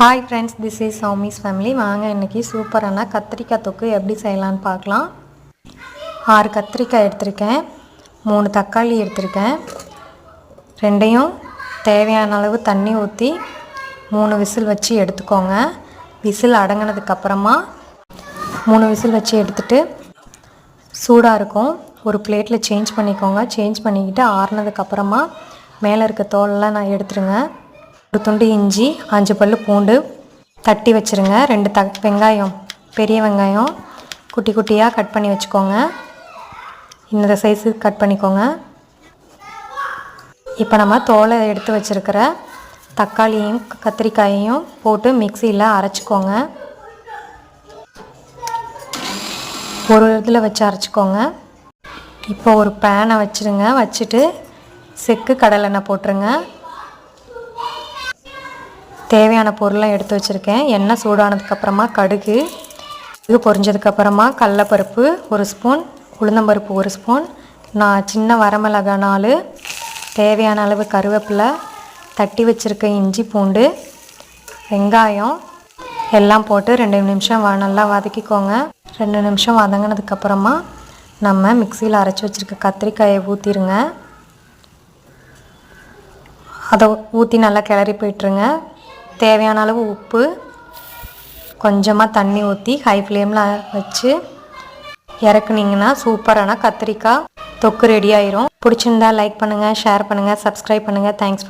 Hi friends this is Soumi's family வாங்க இன்றைக்கி சூப்பரான கத்திரிக்காய் தொக்கு எப்படி செய்யலான்னு பார்க்கலாம். ஆறு கத்திரிக்காய் எடுத்திருக்கேன். மூணு தக்காளி எடுத்திருக்கேன். ரெண்டையும் தேவையான அளவு தண்ணி ஊற்றி மூணு விசில் வச்சு எடுத்துக்கோங்க. விசில் அடங்கினதுக்கப்புறமா மூணு விசில் வச்சு எடுத்துட்டு சூடாக இருக்கும். ஒரு பிளேட்டில் சேஞ்ச் பண்ணிக்கோங்க. சேஞ்ச் பண்ணிக்கிட்டு ஆறுனதுக்கப்புறமா மேலே இருக்க தோலெல்லாம் நான் எடுத்துருங்க. ஒரு துண்டு இஞ்சி அஞ்சு பல் பூண்டு தட்டி வச்சுருங்க. ரெண்டு த வெங்காயம் பெரிய வெங்காயம் குட்டி குட்டியாக கட் பண்ணி வச்சுக்கோங்க. இந்த சைஸு கட் பண்ணிக்கோங்க. இப்போ நம்ம தோலை எடுத்து வச்சுருக்கிற தக்காளியும் கத்திரிக்காயையும் போட்டு மிக்சியில் அரைச்சிக்கோங்க. ஒரு இதில் வச்சு அரைச்சிக்கோங்க. இப்போ ஒரு பேனை வச்சுருங்க. வச்சுட்டு செக்கு கடலெண்ணெய் போட்டுருங்க. தேவையான பொருளை எடுத்து வச்சுருக்கேன். எண்ணெய் சூடானதுக்கப்புறமா கடுகு இது பொரிஞ்சதுக்கப்புறமா கடலப்பருப்பு ஒரு ஸ்பூன் உளுந்தம்பருப்பு ஒரு ஸ்பூன் நான் சின்ன வரமிளகா நாலு தேவையான அளவு கருவேப்பிலை தட்டி வச்சுருக்க இஞ்சி பூண்டு வெங்காயம் எல்லாம் போட்டு ரெண்டு நிமிஷம் வ நல்லா வதக்கிக்கோங்க. ரெண்டு நிமிஷம் வதங்கினதுக்கப்புறமா நம்ம மிக்சியில் அரைச்சி வச்சுருக்க கத்திரிக்காயை ஊற்றிடுங்க அதை ஊற்றி நல்லா கிளறி போயிட்டுருங்க. தேவையான அளவு உப்பு கொஞ்சமாக தண்ணி ஊற்றி ஹை ஃப்ளேமில் வச்சு இறக்குனீங்கன்னா சூப்பரான கத்திரிக்காய் தொக்கு ரெடி ஆயிரும். பிடிச்சிருந்தா லைக் பண்ணுங்கள் ஷேர் பண்ணுங்கள் சப்ஸ்கிரைப் பண்ணுங்கள் தேங்க்ஸ்